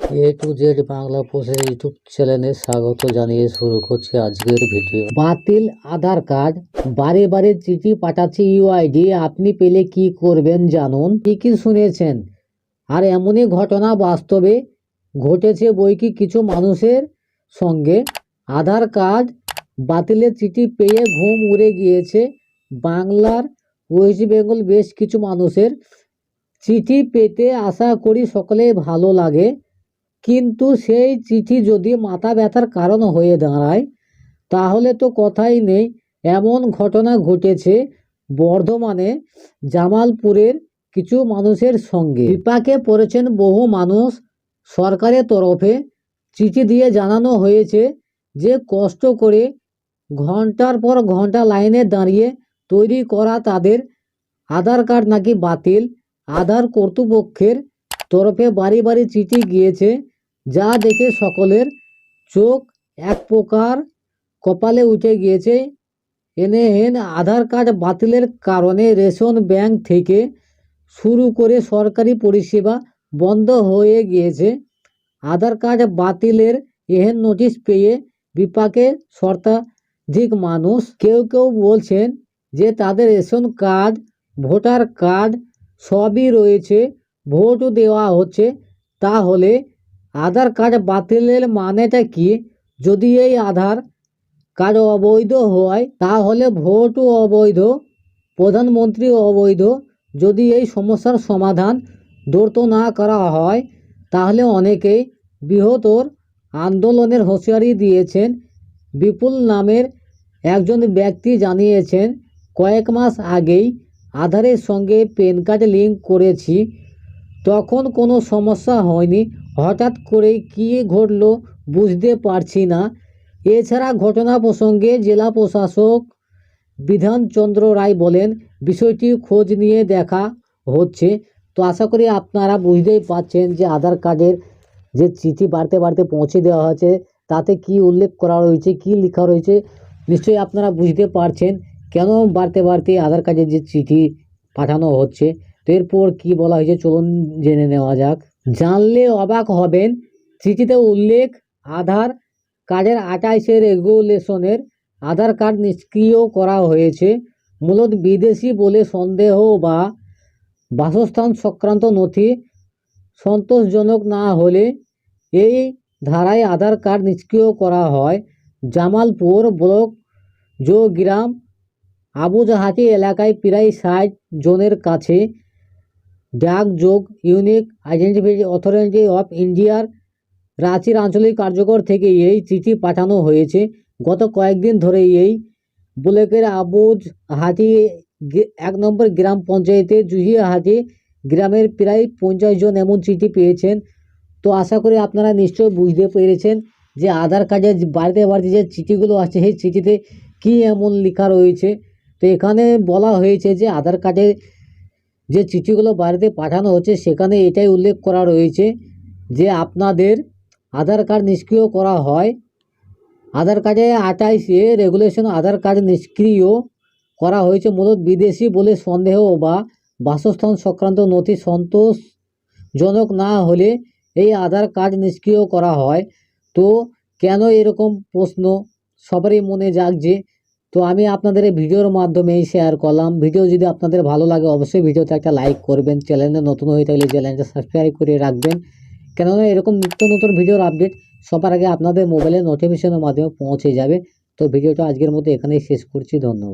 A to Z Bangla পোস্টের YouTube চ্যানেলে স্বাগত জানিয়ে শুরু করছি আজকের ভিডিও। বাতিল আধার কার্ড, বারে বারে চিঠি পাঠাচ্ছে ইউআইডি আপনি পেলে কি করবেন জানুন? কি কি শুনেছেন। আর এমনই ঘটনা বাস্তবে ঘটেছে বই কি কিছু মানুষের সঙ্গে? আধার কার্ড বাতিলের চিঠি পেয়ে ঘুম উড়ে গিয়েছে বাংলার ওয়েস্ট বেঙ্গল বেশ কিছু মানুষের। চিঠি পেতে আশা করি সকলেই ভালো লাগে। কিন্তু সেই চিঠি যদি মাথা ব্যথার কারণ হয়ে দাঁড়ায়, তাহলে তো কথাই নেই। এমন ঘটনা ঘটেছে বর্ধমানে জামালপুরের কিছু মানুষের সঙ্গে। বিপাকে পড়েছেন বহু মানুষ সরকারের তরফে। চিঠি দিয়ে জানানো হয়েছে যে কষ্ট করে ঘণ্টার পর ঘণ্টা লাইনে দাঁড়িয়ে তৈরি করা তাদের আধার কার্ড নাকি বাতিল। আধার কর্তৃপক্ষের তরফে বাড়ি বাড়ি চিঠি গিয়েছে। যা দেখে সকলের চোখ এক প্রকার কপালে উঠে গিয়েছে। এনে হেন আধার কার্ড বাতিলের কারণে রেশন ব্যাংক থেকে শুরু করে সরকারি পরিষেবা বন্ধ হয়ে গিয়েছে। আধার কার্ড বাতিলের এহেন নোটিশ পেয়ে বিপাকে শর্তাধিক মানুষ। কেউ কেউ বলছেন যে তাদের রেশন কার্ড, ভোটার কার্ড সবই রয়েছে, ভোটও দেওয়া হচ্ছে। তাহলে আধার কার্ড বাতিলের মানেটা কি? যদি এই আধার কার্ড অবৈধ হয়, তাহলে ভোটও অবৈধ, প্রধানমন্ত্রী অবৈধ। যদি এই সমস্যার সমাধান দ্রুত না করা হয়, তাহলে অনেকেই বৃহত্তর আন্দোলনের হুঁশিয়ারি দিয়েছেন। বিপুল নামের একজন ব্যক্তি জানিয়েছেন, কয়েক মাস আগেই আধারের সঙ্গে প্যান কার্ড লিঙ্ক করেছি তখন কোনো সমস্যা হয়নি। হঠাৎ করেই কী ঘটলো বুঝতে পারছি না। এছাড়া ঘটনা প্রসঙ্গে জেলা প্রশাসক বিধানচন্দ্র রায় বলেন, বিষয়টি খোঁজ নিয়ে দেখা হচ্ছে। তো আশা করি আপনারা বুঝতেই পারছেন যে আধার কার্ডের যে চিঠি বাড়তে বাড়তে পৌঁছে দেওয়া হয়েছে, তাতে কি উল্লেখ করা রয়েছে, কি লেখা রয়েছে, নিশ্চয়ই আপনারা বুঝতে পারছেন কেন বাড়তে বাড়তে আধার কার্ডের যে চিঠি পাঠানো হচ্ছে। তো এরপর কী বলা হয়েছে? চলুন জেনে নেওয়া যাক। জানলে অবাক হবেন, চিঠিতে উল্লেখ, আধার কার্ডের আঠাইশে রেগুলেশনের আধার কার্ড নিষ্ক্রিয় করা হয়েছে। মূলত বিদেশি বলে সন্দেহ বা বাসস্থান সংক্রান্ত নথি সন্তোষজনক না হলে এই ধারায় আধার কার্ড নিষ্ক্রিয় করা হয়। জামালপুর ব্লক জো গ্রাম আবুজাহাটি এলাকায় প্রায় ষাট জনের কাছে ডাকযোগ ইউনিক আইডেন্টিফাই অথরিটি অফ ইন্ডিয়ার রাঁচির আঞ্চলিক কার্যকর থেকে এই চিঠি পাঠানো হয়েছে। গত কয়েকদিন ধরে এই ব্লকের আবুজহাটি হাতি এক নম্বর গ্রাম পঞ্চায়েতে জুহিয়াহাটি গ্রামের প্রায় পঞ্চাশ জন এমন চিঠি পেয়েছেন। তো আশা করি আপনারা নিশ্চয় বুঝতে পেরেছেন যে আধার কার্ডের যে বাড়িতে বাড়িতে যে চিঠিগুলো আছে সেই চিঠিতে কী এমন লেখা রয়েছে। তো এখানে বলা হয়েছে যে আধার কার্ডে যে চিঠিগুলো বাড়িতে পাঠানো হচ্ছে, সেখানে এটাই উল্লেখ করা রয়েছে যে আপনাদের আধার কার্ড নিষ্ক্রিয় করা হয়। আধার কার্ডে আঠাইশে রেগুলেশন আধার কার্ড নিষ্ক্রিয় করা হয়েছে মূলত বিদেশি বলে সন্দেহ বা বাসস্থান সংক্রান্ত নথি সন্তোষজনক না হলে এই আধার কার্ড নিষ্ক্রিয় করা হয়। তো কেন এরকম প্রশ্ন? সবারই মনে জাগছে। তো আমি আপনাদের এই ভিডিওর মাধ্যমেই শেয়ার করলাম। ভিডিও যদি আপনাদের ভালো লাগে, অবশ্যই ভিডিওতে একটা লাইক করবেন। চ্যানেলে নতুন হয়ে থাকলে চ্যানেলটা সাবস্ক্রাইব করে রাখবেন। কেননা এরকম নিত্য নতুন ভিডিওর আপডেট সবার আগে আপনাদের মোবাইলে নোটিফিকেশনের মাধ্যমে পৌঁছে যাবে। তো ভিডিওটা আজকের মতো এখানেই শেষ করছি। ধন্যবাদ।